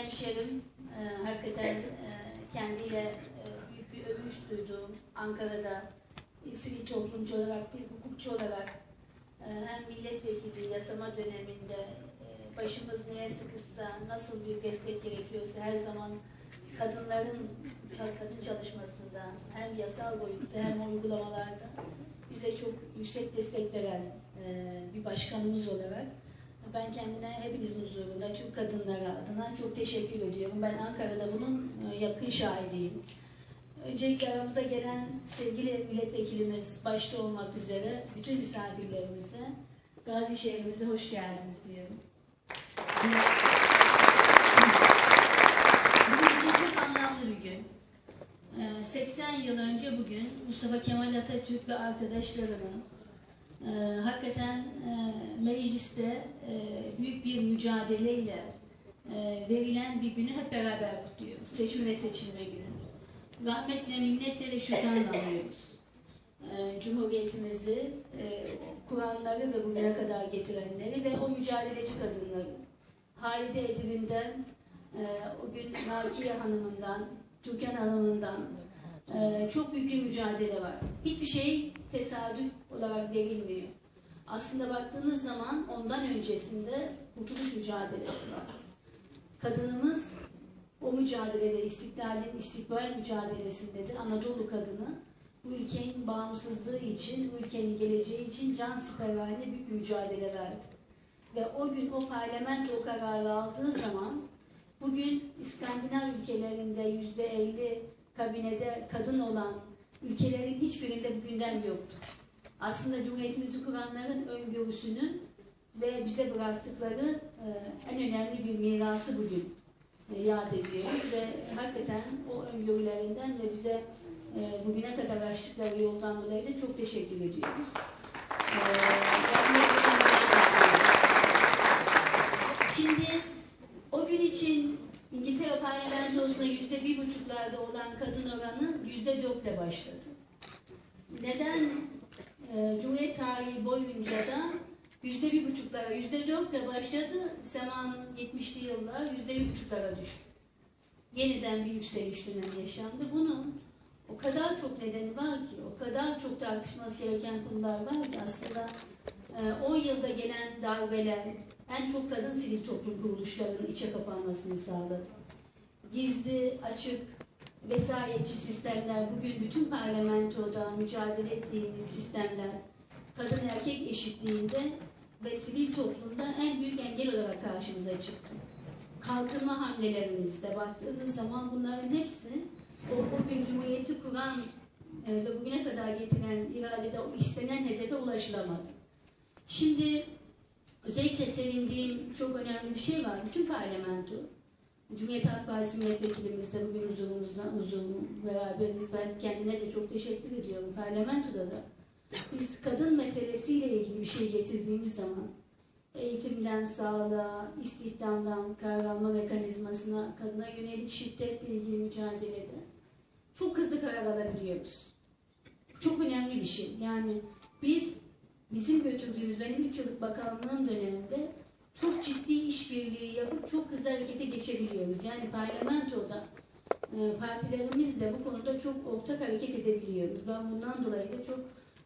hemşerim, e, hakikaten e, kendiyle e, büyük bir övünç duyduğum Ankara'da sivil toplumcu olarak, bir hukukçu olarak e, hem milletvekili yasama döneminde e, başımız neye sıkışsa, nasıl bir destek gerekiyorsa her zaman kadınların kadın çalışmasında hem yasal boyutta hem uygulamalarda bize çok yüksek destek veren e, bir başkanımız olarak ben kendine hepinizin huzurunda Türk kadınları adına çok teşekkür ediyorum. Ben Ankara'da bunun e, yakın şahidiyim. Öncelikle aramıza gelen sevgili milletvekilimiz başta olmak üzere bütün misafirlerimize Gazi şehrimize hoş geldiniz diyorum. Bizim için çok anlamlı bir gün. Ee, 80 yıl önce bugün Mustafa Kemal Atatürk ve arkadaşlarını e, hakikaten e, mecliste e, büyük bir mücadeleyle e, verilen bir günü hep beraber kutluyoruz. Seçim ve seçilme günü. Rahmetle, minnetle ve şükranla anıyoruz. E, Cumhuriyetimizi, e, kuranları ve bugüne kadar getirenleri ve o mücadeleci kadınları. Halide Edip'inden, e, o gün Nakiye Hanım'ından, Türkan Hanım'ından e, çok büyük bir mücadele var. Hiçbir şey tesadüf olarak verilmiyor. Aslında baktığınız zaman ondan öncesinde kurtuluş mücadelesi var. Kadınımız o mücadelede, istiklalin istikbal mücadelesindedir. Anadolu kadını bu ülkenin bağımsızlığı için, bu ülkenin geleceği için can siperhane büyük bir mücadele verdi. Ve o gün o parlamento kararı aldığı zaman bugün İskandinav ülkelerinde yüzde elli kabinede kadın olan ülkelerin hiçbirinde bu gündem yoktu. Aslında Cumhuriyetimizi kuranların öngörüsünün ve bize bıraktıkları e, en önemli bir mirası bugün e, yad ediyoruz ve hakikaten o öngörülerinden ve bize e, bugüne kadar açtıkları yoldan dolayı da çok teşekkür ediyoruz. E, Şimdi o gün için İngiltere parlamentosunda yüzde bir buçuklarda olan kadın oranı dörtle başladı. Neden e, Cumhuriyet tarihi boyunca da yüzde bir buçuklara, yüzde dörtle başladı. Zaman 70'li yıllar yüzde bir buçuklara düştü. Yeniden bir yükseliş dönemi yaşandı. Bunun o kadar çok nedeni var ki, o kadar çok tartışması gereken konular var ki aslında e, 10 yılda gelen darbeler en çok kadın sivil toplum kuruluşlarının içe kapanmasını sağladı. Gizli, açık, vesayetçi sistemler, bugün bütün parlamentoda mücadele ettiğimiz sistemler, kadın erkek eşitliğinde ve sivil toplumda en büyük engel olarak karşımıza çıktı. Kalkınma hamlelerimizde baktığınız zaman bunların hepsi o, o gün Cumhuriyeti kuran e, ve bugüne kadar getiren iradede o istenen hedefe ulaşılamadı. Şimdi özellikle sevindiğim çok önemli bir şey var. Bütün parlamento, Cumhuriyet Halk Partisi milletvekilimiz de bugün huzurumuzda, huzurun beraberiz. Ben kendine de çok teşekkür ediyorum. Parlamentoda da biz kadın meselesiyle ilgili bir şey getirdiğimiz zaman eğitimden sağlığa, istihdamdan karar alma mekanizmasına, kadına yönelik şiddetle ilgili mücadelede çok hızlı karar alabiliyoruz. Çok önemli bir şey. Yani biz bizim götürdüğümüz benim 3 yıllık bakanlığım döneminde çok ciddi işbirliği yapıp çok hızlı harekete geçebiliyoruz. Yani parlamentoda e, partilerimizle bu konuda çok ortak hareket edebiliyoruz. Ben bundan dolayı da çok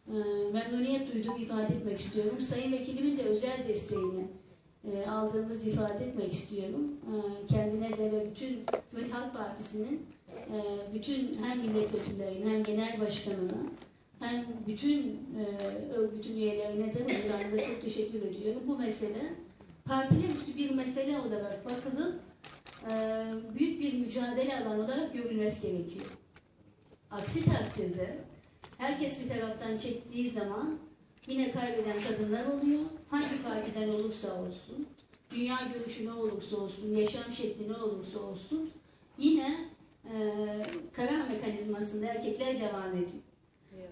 e, memnuniyet duyduğumu ifade etmek istiyorum. Sayın Vekilimin de özel desteğini e, aldığımız ifade etmek istiyorum. E, kendine de ve bütün Cumhuriyet Halk Partisi'nin e, bütün hem milletvekillerine hem genel başkanına hem bütün e, örgütün üyelerine de huzurlarınıza çok teşekkür ediyorum. Bu mesele partiler üstü bir mesele olarak bakılıp e, büyük bir mücadele alanı olarak görülmesi gerekiyor. Aksi takdirde herkes bir taraftan çektiği zaman yine kaybeden kadınlar oluyor. Hangi partiden olursa olsun, dünya görüşü ne olursa olsun, yaşam şekli ne olursa olsun yine e, karar mekanizmasında erkekler devam ediyor.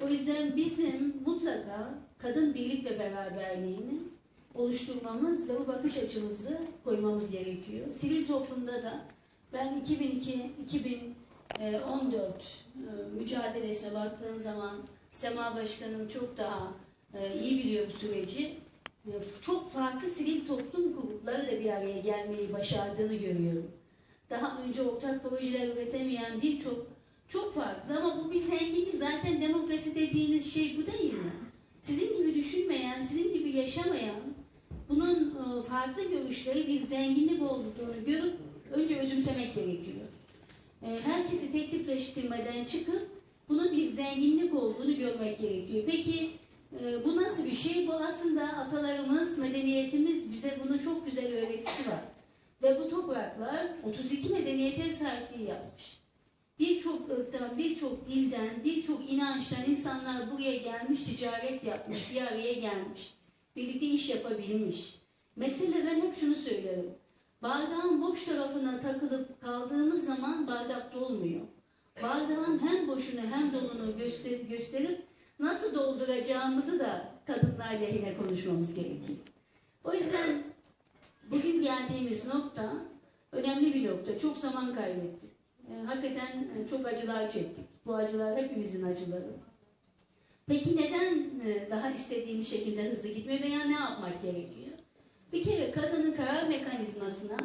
O yüzden bizim mutlaka kadın birlik ve beraberliğini oluşturmamız ve bu bakış açımızı koymamız gerekiyor. Sivil toplumda da ben 2002-2014 e, mücadelesine baktığım zaman Sema Başkanım çok daha e, iyi biliyor bu süreci. E, Çok farklı sivil toplum grupları da bir araya gelmeyi başardığını görüyorum. daha önce ortak projeler üretemeyen birçok çok farklı ama bu bir zenginlik zaten demokrasi dediğiniz şey bu değil mi? Sizin gibi düşünmeyen, sizin gibi yaşamayan, bunun e, farklı görüşleri bir zenginlik olduğunu görüp önce özümsemek gerekiyor. E, Herkesi teklifleştirmeden çıkıp bunun bir zenginlik olduğunu görmek gerekiyor. Peki e, bu nasıl bir şey? Bu aslında atalarımız, medeniyetimiz bize bunu çok güzel öğretisi var. Ve bu topraklar 32 medeniyet ev sahipliği yapmış. Birçok ırktan, birçok dilden, birçok inançtan insanlar buraya gelmiş, ticaret yapmış, bir araya gelmiş. Birlikte iş yapabilmiş. Mesele ben hep şunu söylerim. Bardağın boş tarafına takılıp kaldığımız zaman bardak dolmuyor. Bardağın hem boşunu hem dolunu göster gösterip nasıl dolduracağımızı da kadınlar lehine konuşmamız gerekiyor. O yüzden bugün geldiğimiz nokta önemli bir nokta. Çok zaman kaybettik. E, hakikaten çok acılar çektik. Bu acılar hepimizin acıları. Peki neden e, daha istediğimiz şekilde hızlı gitmiyor veya ne yapmak gerekiyor? Bir kere kadının karar mekanizmasına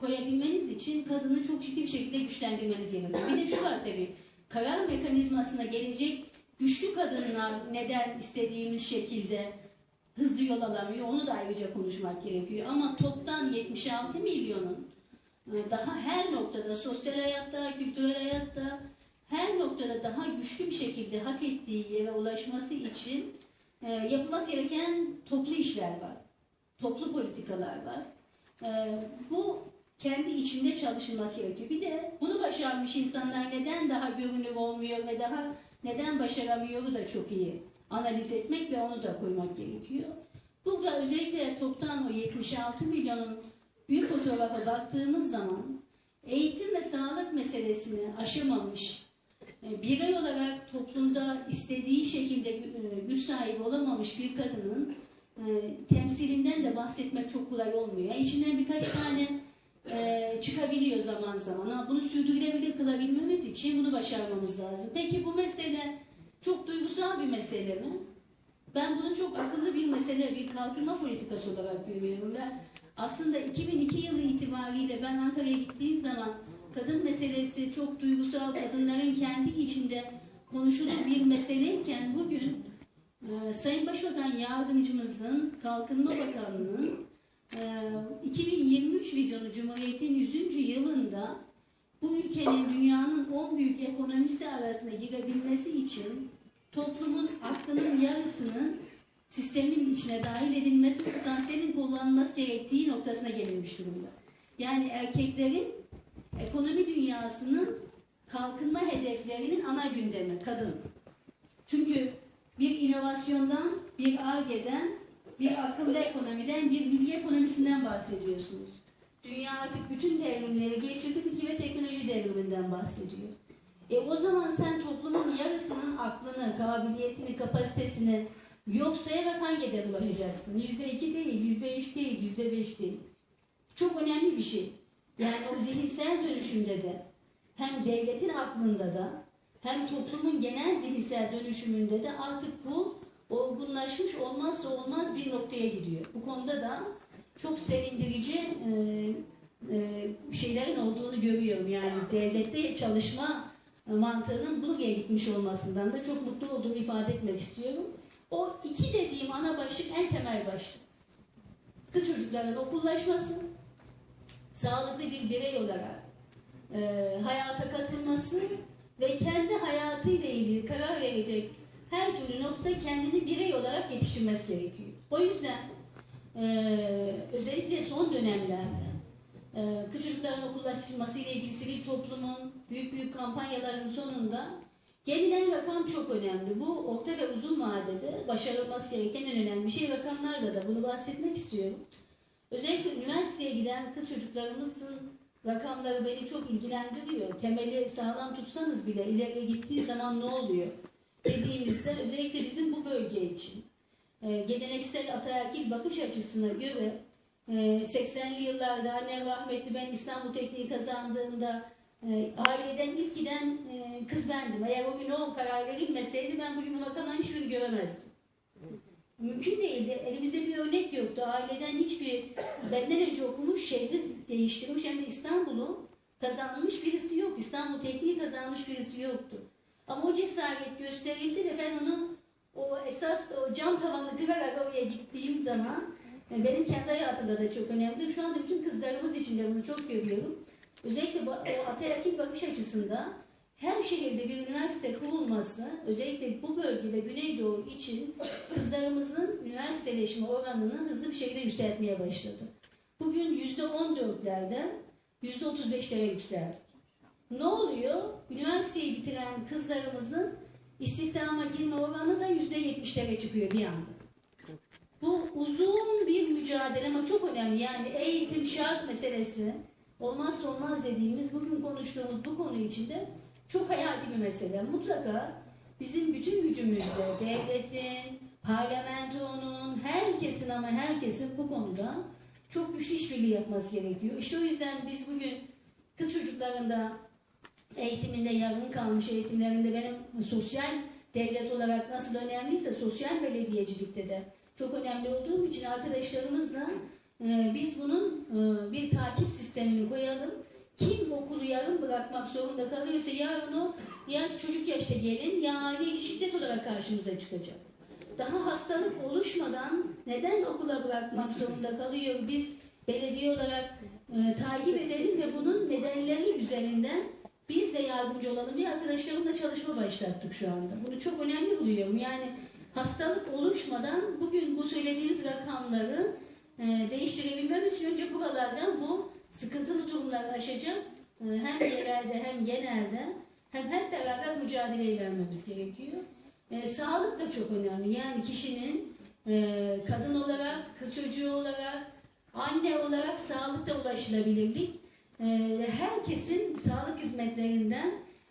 koyabilmeniz için kadını çok ciddi bir şekilde güçlendirmeniz gerekiyor. Bir de şu var tabii, karar mekanizmasına gelecek güçlü kadınlar neden istediğimiz şekilde hızlı yol alamıyor onu da ayrıca konuşmak gerekiyor. Ama toptan 76 milyonun e, daha her noktada, sosyal hayatta, kültürel hayatta, her noktada daha güçlü bir şekilde hak ettiği yere ulaşması için e, yapılması gereken toplu işler var. Toplu politikalar var. E, bu kendi içinde çalışılması gerekiyor. Bir de bunu başarmış insanlar neden daha görünür olmuyor ve daha neden başaramıyoru da çok iyi analiz etmek ve onu da koymak gerekiyor. Burada özellikle toptan o 76 milyonun büyük fotoğrafa baktığımız zaman eğitim ve sağlık meselesini aşamamış, birey olarak toplumda istediği şekilde e, güç sahibi olamamış bir kadının e, temsilinden de bahsetmek çok kolay olmuyor. İçinden birkaç tane e, çıkabiliyor zaman zaman ama bunu sürdürülebilir kılabilmemiz için bunu başarmamız lazım. Peki bu mesele çok duygusal bir mesele mi? Ben bunu çok akıllı bir mesele, bir kalkınma politikası olarak görüyorum ve aslında 2002 yılı itibariyle ben Ankara'ya gittiğim zaman kadın meselesi çok duygusal, kadınların kendi içinde konuşulur bir meseleyken bugün e, Sayın Başbakan Yardımcımızın, Kalkınma Bakanlığı'nın e, 2023 vizyonu Cumhuriyet'in 100. yılında bu ülkenin dünyanın 10 büyük ekonomisi arasına girebilmesi için toplumun aklının yarısının sistemin içine dahil edilmesi potansiyelin kullanılması gerektiği noktasına gelinmiş durumda. Yani erkeklerin ekonomi dünyasının kalkınma hedeflerinin ana gündemi kadın. Çünkü bir inovasyondan, bir argeden, bir akıllı ekonomiden, bir bilgi ekonomisinden bahsediyorsunuz. Dünya artık bütün devrimleri geçirdi, bilgi ve teknoloji devriminden bahsediyor. E o zaman sen toplumun yarısının aklını, kabiliyetini, kapasitesini yok sayarak hangi hedefe ulaşacaksın? Yüzde iki değil, yüzde üç değil, yüzde beş değil. Çok önemli bir şey. Yani o zihinsel dönüşümde de hem devletin aklında da hem toplumun genel zihinsel dönüşümünde de artık bu olgunlaşmış olmazsa olmaz bir noktaya gidiyor. Bu konuda da çok sevindirici e, e, şeylerin olduğunu görüyorum. Yani devlette çalışma mantığının buraya gitmiş olmasından da çok mutlu olduğumu ifade etmek istiyorum. O iki dediğim ana başlık en temel başlık. Kız çocukların okullaşması, sağlıklı bir birey olarak e, hayata katılması ve kendi hayatıyla ilgili karar verecek her türlü nokta kendini birey olarak yetiştirmesi gerekiyor. O yüzden e, özellikle son dönemlerde e, çocukların okullaştırması ile ilgili sivil toplumun büyük büyük kampanyaların sonunda gelinen rakam çok önemli. Bu orta ve uzun vadede başarılması gereken en önemli şey rakamlarla da bunu bahsetmek istiyorum. Özellikle üniversiteye giden kız çocuklarımızın rakamları beni çok ilgilendiriyor. Temeli sağlam tutsanız bile ileriye gittiği zaman ne oluyor? Dediğimizde özellikle bizim bu bölge için e, geleneksel ataerkil bakış açısına göre e, 80'li yıllarda annem rahmetli ben İstanbul Tekniği kazandığımda e, aileden ilk giden e, kız bendim. Eğer o gün o karar verilmeseydi ben bugün bu rakamların hiçbirini göremezdim. Mümkün değildi. Elimizde bir örnek yoktu. Aileden hiçbir benden önce okumuş şehri değiştirmiş hem de İstanbul'u kazanmış birisi yok. İstanbul Tekniği kazanmış birisi yoktu. Ama o cesaret gösterildi ve ben onu o esas o cam tavanı kırarak oraya gittiğim zaman e, benim kendi hayatımda da çok önemli. Şu anda bütün kızlarımız için de bunu çok görüyorum. Özellikle o ataerkil bakış açısında her şehirde bir üniversite kurulması, özellikle bu bölge ve Güneydoğu için kızlarımızın üniversiteleşme oranını hızlı bir şekilde yükseltmeye başladı. Bugün yüzde on dörtlerden yüzde otuz beşlere yükseldi. Ne oluyor? Üniversiteyi bitiren kızlarımızın istihdama girme oranı da yüzde yetmişlere çıkıyor bir anda. Bu uzun bir mücadele ama çok önemli. Yani eğitim şart meselesi olmazsa olmaz dediğimiz bugün konuştuğumuz bu konu içinde çok hayati bir mesele. Mutlaka bizim bütün gücümüzle devletin, parlamentonun, herkesin ama herkesin bu konuda çok güçlü işbirliği yapması gerekiyor. İşte o yüzden biz bugün kız çocuklarında eğitiminde yarım kalmış eğitimlerinde benim sosyal devlet olarak nasıl önemliyse sosyal belediyecilikte de çok önemli olduğum için arkadaşlarımızla e, biz bunun e, bir takip sistemini koyalım. Kim okulu yarım bırakmak zorunda kalıyorsa yarın o ya çocuk yaşta gelin ya aile içi şiddet olarak karşımıza çıkacak. Daha hastalık oluşmadan neden okula bırakmak zorunda kalıyor? Biz belediye olarak e, takip edelim ve bunun nedenleri üzerinden biz de yardımcı olalım diye arkadaşlarımla çalışma başlattık şu anda. Bunu çok önemli buluyorum. Yani hastalık oluşmadan bugün bu söylediğiniz rakamları e, değiştirebilmemiz için önce buralardan bu sıkıntılı durumları aşacak e, hem yerelde hem genelde hem hep beraber mücadeleyi vermemiz gerekiyor. E, sağlık da çok önemli. Yani kişinin e, kadın olarak, kız çocuğu olarak, anne olarak sağlıkta ulaşılabilirlik e, ve herkesin sağlık hizmetlerinden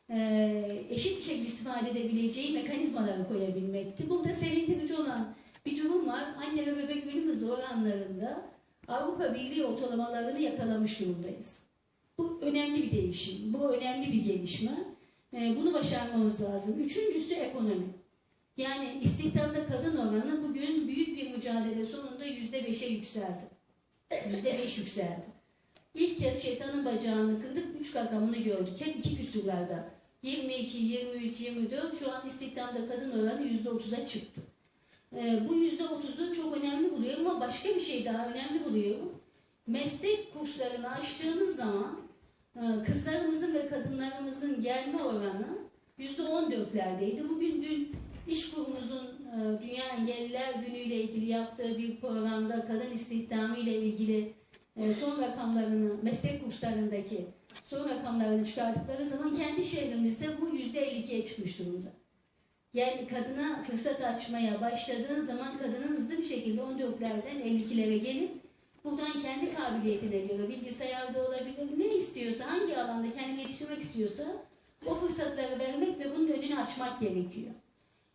e, eşit şekilde istifade edebileceği mekanizmaları koyabilmekti. Burada sevindirici olan bir durum var. Anne ve bebek ölüm hızı oranlarında Avrupa Birliği ortalamalarını yakalamış durumdayız. Bu önemli bir değişim, bu önemli bir gelişme. E, bunu başarmamız lazım. Üçüncüsü ekonomi. Yani istihdamda kadın oranı bugün büyük bir mücadele sonunda yüzde beşe yükseldi. Yüzde beş yükseldi. İlk kez şeytanın bacağını kırdık, üç rakamını gördük. Hep iki küsurlarda. 22, 23, 24 şu an istihdamda kadın oranı yüzde otuza çıktı. Ee, bu yüzde otuzu çok önemli buluyorum ama başka bir şey daha önemli buluyorum. Meslek kurslarını açtığınız zaman e, kızlarımızın ve kadınlarımızın gelme oranı yüzde on dörtlerdeydi. Bugün dün İş kurumumuzun e, Dünya Engelliler Günü ile ilgili yaptığı bir programda kadın istihdamı ile ilgili e, son rakamlarını, meslek kurslarındaki son rakamlarını çıkarttıkları zaman kendi şehrimizde bu yüzde 52'ye çıkmış durumda. Yani kadına fırsat açmaya başladığın zaman kadının hızlı bir şekilde 14'lerden 52'lere gelip buradan kendi kabiliyetine göre bilgisayarda olabilir, ne istiyorsa, hangi alanda kendini yetiştirmek istiyorsa o fırsatları vermek ve bunun önünü açmak gerekiyor.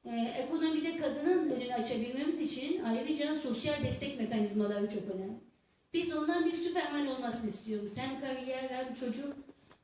Ee, ekonomide kadının önünü açabilmemiz için ayrıca sosyal destek mekanizmaları çok önemli. Biz ondan bir süpermen olmasını istiyoruz. Hem kariyer hem çocuk.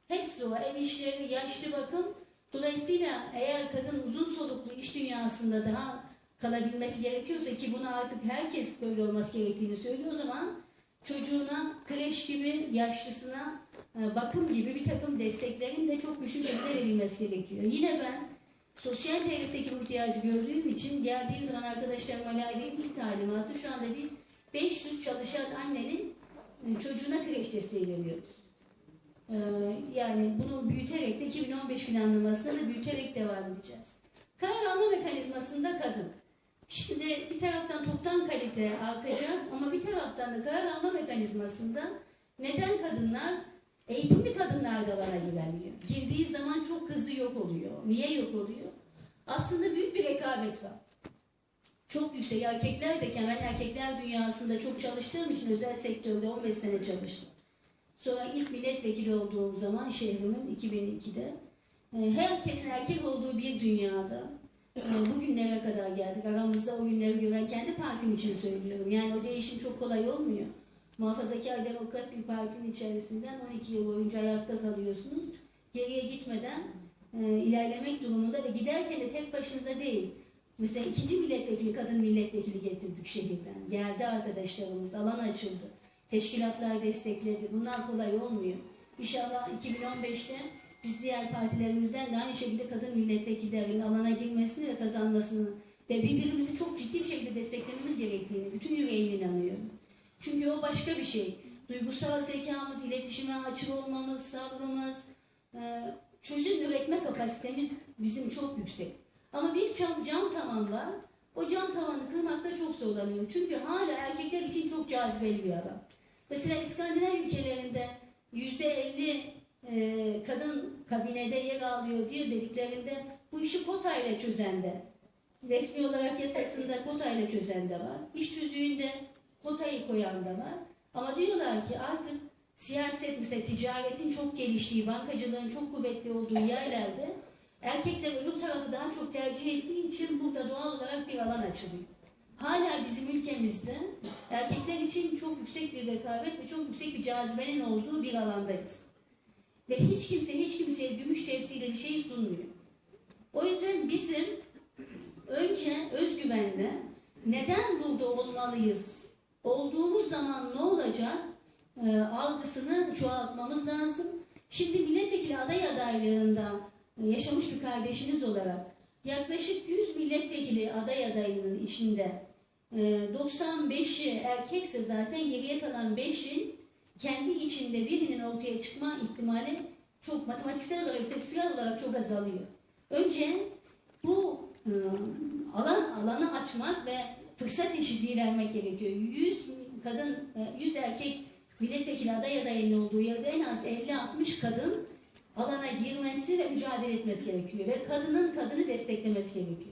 Hepsi o. Ev işleri, yaşlı bakım. Dolayısıyla eğer kadın uzun soluklu iş dünyasında daha kalabilmesi gerekiyorsa ki buna artık herkes böyle olması gerektiğini söylüyor o zaman çocuğuna kreş gibi, yaşlısına e, bakım gibi bir takım desteklerin de çok güçlü şekilde verilmesi gerekiyor. Yine ben sosyal devletteki bu ihtiyacı gördüğüm için geldiğim zaman arkadaşlarıma verdiğim ilk talimatı şu anda biz 500 çalışan annenin e, çocuğuna kreş desteği veriyoruz. Ee, Yani bunu büyüterek de 2015 planlamasında da büyüterek devam edeceğiz. Karar alma mekanizmasında kadın. Şimdi bir taraftan toptan kalite artacak ama bir taraftan da karar alma mekanizmasında neden kadınlar eğitimli kadınlar da alana giremiyor? Girdiği zaman çok hızlı yok oluyor. Niye yok oluyor? Aslında büyük bir rekabet var. Çok yüksek. Erkekler de ben erkekler dünyasında çok çalıştığım için özel sektörde 15 sene çalıştım. Sonra ilk milletvekili olduğum zaman şehrimin 2002'de e, herkesin erkek olduğu bir dünyada e, bugünlere kadar geldik. Aramızda o günleri gören kendi partim için söylüyorum. Yani o değişim çok kolay olmuyor. Muhafazakar Demokrat bir partinin içerisinden 12 yıl boyunca ayakta kalıyorsunuz. Geriye gitmeden e, ilerlemek durumunda ve giderken de tek başınıza değil. Mesela ikinci milletvekili, kadın milletvekili getirdik şehirden. Geldi arkadaşlarımız, alan açıldı. Teşkilatlar destekledi. Bunlar kolay olmuyor. İnşallah 2015'te biz diğer partilerimizden de aynı şekilde kadın milletvekillerinin alana girmesini ve kazanmasını ve birbirimizi çok ciddi bir şekilde desteklememiz gerektiğini bütün yüreğimle inanıyorum. Çünkü o başka bir şey. Duygusal zekamız, iletişime açık olmamız, sabrımız, e, çözüm üretme kapasitemiz bizim çok yüksek. Ama bir cam, cam tavan var. O cam tavanı kırmakta çok zorlanıyor. Çünkü hala erkekler için çok cazibeli bir alan. Mesela İskandinav ülkelerinde yüzde elli e, kadın kabinede yer alıyor diyor dediklerinde bu işi kotayla çözen de resmi olarak yasasında kotayla çözen de var. İş tüzüğünde kotayı koyan da var. Ama diyorlar ki artık siyaset mesela ticaretin çok geliştiği, bankacılığın çok kuvvetli olduğu yerlerde erkekler öbür tarafı daha çok tercih ettiği için burada doğal olarak bir alan açılıyor. Hala bizim ülkemizde erkekler için çok yüksek bir rekabet ve çok yüksek bir cazibenin olduğu bir alandayız. Ve hiç kimse hiç kimseye gümüş tepsiyle bir şey sunmuyor. O yüzden bizim önce özgüvenle neden burada olmalıyız, olduğumuz zaman ne olacak e, algısını çoğaltmamız lazım. Şimdi milletvekili aday adaylığında e, yaşamış bir kardeşiniz olarak yaklaşık 100 milletvekili aday adayının içinde 95'i erkekse zaten geriye kalan 5'in kendi içinde birinin ortaya çıkma ihtimali çok matematiksel olarak, istatistiksel olarak çok azalıyor. Önce bu e, alan alanı açmak ve fırsat eşitliği vermek gerekiyor. 100 kadın, e, 100 erkek milletvekili aday adayının olduğu yerde en az 50-60 kadın alana girmesi ve mücadele etmesi gerekiyor. Ve kadının kadını desteklemesi gerekiyor.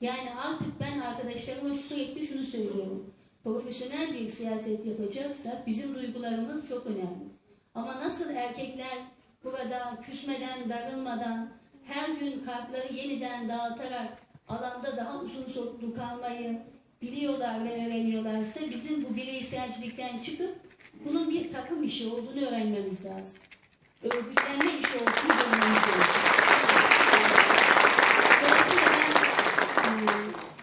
Yani artık ben arkadaşlarıma sürekli şunu söylüyorum. Profesyonel bir siyaset yapacaksak bizim duygularımız çok önemli. Ama nasıl erkekler burada küsmeden, darılmadan, her gün kartları yeniden dağıtarak alanda daha uzun soluklu kalmayı biliyorlar ve öğreniyorlarsa bizim bu bireyselcilikten çıkıp bunun bir takım işi olduğunu öğrenmemiz lazım. Örgütlenme işi olduğunu görmemiz lazım. Dolayısıyla ben e,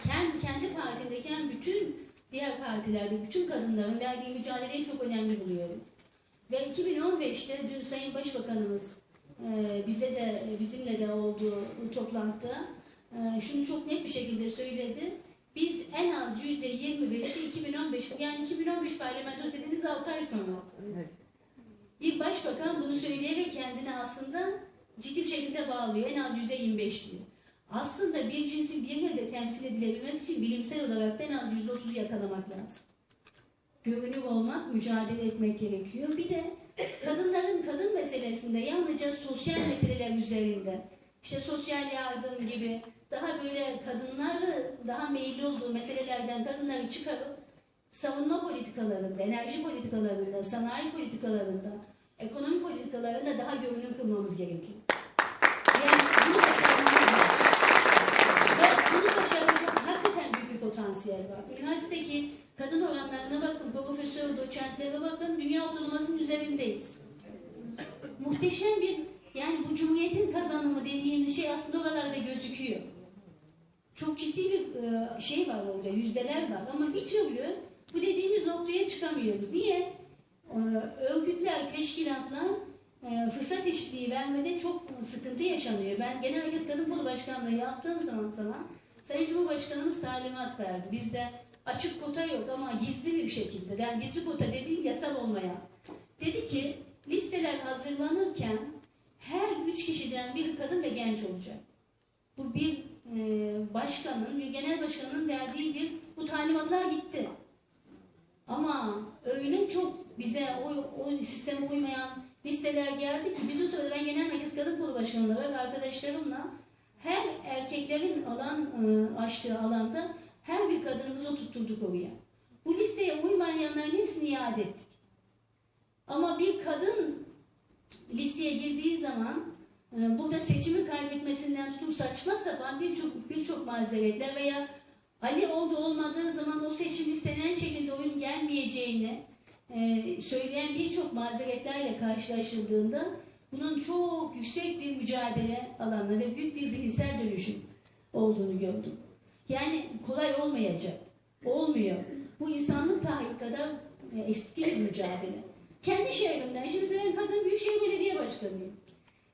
kendi, kendi partimdeyken bütün diğer partilerde bütün kadınların verdiği mücadeleyi çok önemli buluyorum. Ve 2015'te dün Sayın Başbakanımız e, bize de bizimle de olduğu toplantıda e, şunu çok net bir şekilde söyledi. Biz en az %25'i 2015 yani 2015 parlamentosu dediğimiz 6 ay sonra. Bir başbakan bunu söyleyerek kendini aslında ciddi bir şekilde bağlıyor. En az %25 diyor. Aslında bir cinsin bir yerde temsil edilebilmesi için bilimsel olarak en az %30'u yakalamak lazım. Görünür olmak, mücadele etmek gerekiyor. Bir de kadınların kadın meselesinde yalnızca sosyal meseleler üzerinde, işte sosyal yardım gibi daha böyle kadınları daha meyilli olduğu meselelerden kadınları çıkarıp savunma politikalarında, enerji politikalarında, sanayi politikalarında, ekonomi politikalarında daha görünür kılmamız gerekiyor. Yani bunu başarmamız lazım. Ve bunu başaracak hakikaten büyük bir potansiyel var. Üniversitedeki kadın oranlarına bakın, profesör, doçentlere bakın, dünya ortalamasının üzerindeyiz. Muhteşem bir, yani bu cumhuriyetin kazanımı dediğimiz şey aslında oralarda gözüküyor. Çok ciddi bir e, şey var orada, yüzdeler var ama bir türlü bu dediğimiz noktaya çıkamıyoruz. Niye? E, Örgütler, teşkilatlar e, fırsat eşitliği vermede çok sıkıntı yaşanıyor. Ben Genel Merkez Kadın Kolu Başkanlığı yaptığım zaman zaman Sayın Cumhurbaşkanımız talimat verdi. Bizde açık kota yok ama gizli bir şekilde. Yani gizli kota dediğim yasal olmayan. Dedi ki listeler hazırlanırken her üç kişiden bir kadın ve genç olacak. Bu bir e, başkanın, bir genel başkanın verdiği bir bu talimatlar gitti. Ama öyle çok bize o, o sisteme uymayan listeler geldi ki biz o sırada ben Genel Merkez Kadın Kolu Başkanı olarak arkadaşlarımla her erkeklerin alan e, açtığı alanda her bir kadınımızı tutturduk oraya. Bu listeye uymayanların hepsini iade ettik. Ama bir kadın listeye girdiği zaman e, burada seçimi kaybetmesinden tutun saçma sapan birçok birçok mazeretler veya Ali orada olmadığı zaman o seçim istenen şekilde oyun gelmeyeceğini e, söyleyen birçok mazeretlerle karşılaşıldığında bunun çok yüksek bir mücadele alanı ve büyük bir zihinsel dönüşüm olduğunu gördüm. Yani kolay olmayacak. Olmuyor. Bu insanlık tarihi kadar e, eski bir mücadele. Kendi şehrimden, şimdi ben Kadın Büyükşehir Belediye Başkanıyım.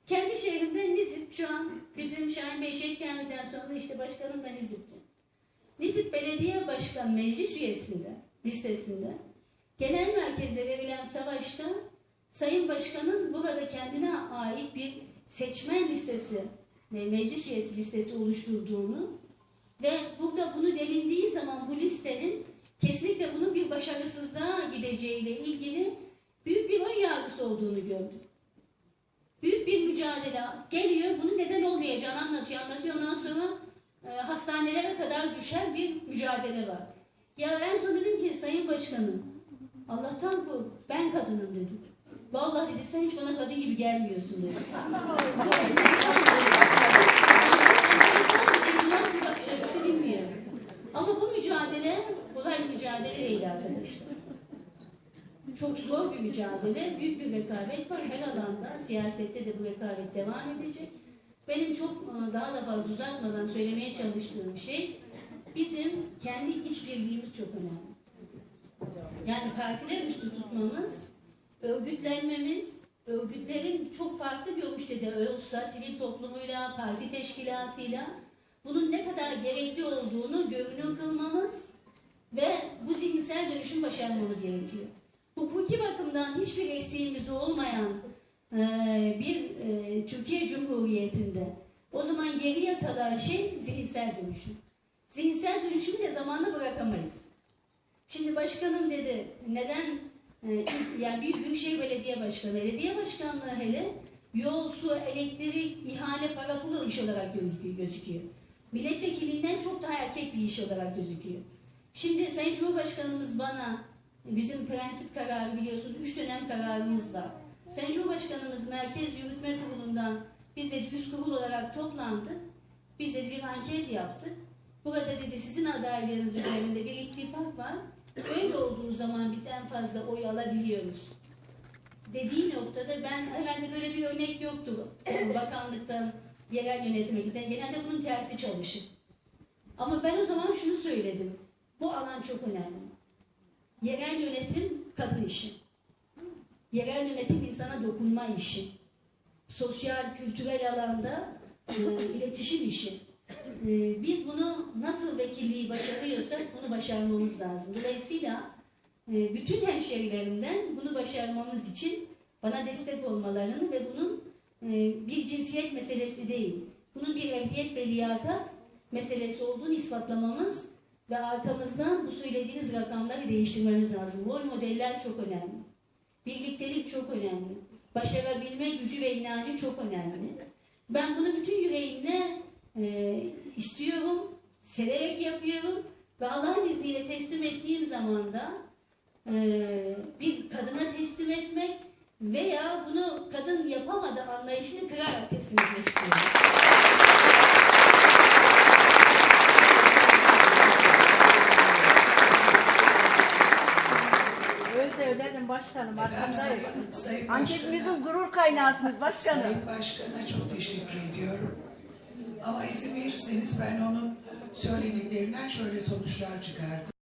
Kendi şehrimde Nizip şu an bizim Şahin Bey şehit gelmeden sonra işte başkanım da Nizip'ti. Nizip Belediye Başkan Meclis üyesinde, listesinde genel merkezde verilen savaşta Sayın Başkan'ın burada kendine ait bir seçmen listesi meclis üyesi listesi oluşturduğunu ve burada bunu delindiği zaman bu listenin kesinlikle bunun bir başarısızlığa gideceğiyle ilgili büyük bir ön yargısı olduğunu gördüm. Büyük bir mücadele geliyor, bunun neden olmayacağını anlatıyor, anlatıyor. Ondan sonra e, hastanelere kadar düşen bir mücadele var. Ya en son dedim ki Sayın Başkanım, Allah'tan bu, ben kadınım dedim. Vallahi dedi sen hiç bana kadın gibi gelmiyorsun dedi. Nasıl açısı bilmiyorum. Ama bu mücadele kolay bir mücadele değil arkadaşlar. Çok zor bir mücadele, büyük bir rekabet var her alanda. Siyasette de bu rekabet devam edecek. Benim çok e, daha da fazla uzatmadan söylemeye çalıştığım şey bizim kendi işbirliğimiz çok önemli. Yani partiler üstü tutmamız, örgütlenmemiz, örgütlerin çok farklı görüşte de olsa sivil toplumuyla, parti teşkilatıyla bunun ne kadar gerekli olduğunu görünür kılmamız ve bu zihinsel dönüşüm başarmamız gerekiyor. Hukuki bakımdan hiçbir eksiğimiz olmayan e, bir e, Türkiye Cumhuriyeti'nde o zaman geriye kalan şey zihinsel dönüşüm. Zihinsel dönüşümü de zamanla bırakamayız. Şimdi başkanım dedi neden yani Büyük Büyükşehir Belediye Başkanı, belediye başkanlığı hele yol, su, elektrik, ihale, para pulu iş olarak gözüküyor. Milletvekilinden çok daha erkek bir iş olarak gözüküyor. Şimdi Sayın Cumhurbaşkanımız bana bizim prensip kararı biliyorsunuz üç dönem kararımız var. Sayın Cumhurbaşkanımız Merkez Yürütme Kurulu'ndan biz dedi üst kurul olarak toplandık. Biz dedi bir anket yaptık. Burada dedi sizin adaylarınız üzerinde bir ittifak var. Öyle olduğu zaman biz en fazla oy alabiliyoruz. Dediği noktada ben herhalde böyle bir örnek yoktu. Bakanlıktan yerel yönetime giden genelde bunun tersi çalışır. Ama ben o zaman şunu söyledim. Bu alan çok önemli. Yerel yönetim kadın işi. Yerel yönetim insana dokunma işi. Sosyal, kültürel alanda e, iletişim işi. E, biz bunu nasıl vekilliği başarıyorsak bunu başarmamız lazım. Dolayısıyla e, bütün hemşerilerimden bunu başarmamız için bana destek olmalarını ve bunun e, bir cinsiyet meselesi değil, bunun bir ehliyet ve liyakat meselesi olduğunu ispatlamamız ve arkamızdan bu söylediğiniz rakamları değiştirmemiz lazım. Rol modeller çok önemli. Birliktelik çok önemli. Başarabilme gücü ve inancı çok önemli. Ben bunu bütün yüreğimle e, istiyorum, severek yapıyorum ve Allah'ın izniyle teslim ettiğim zaman da e, bir kadına teslim etmek veya bunu kadın yapamadı anlayışını kırarak teslim etmek istiyorum. Öderim başkanım. Sayın, Sayın Anketimizin gurur kaynağısınız başkanım. Sayın Başkan'a çok teşekkür ediyorum. Ama izin verirseniz ben onun söylediklerinden şöyle sonuçlar çıkardım.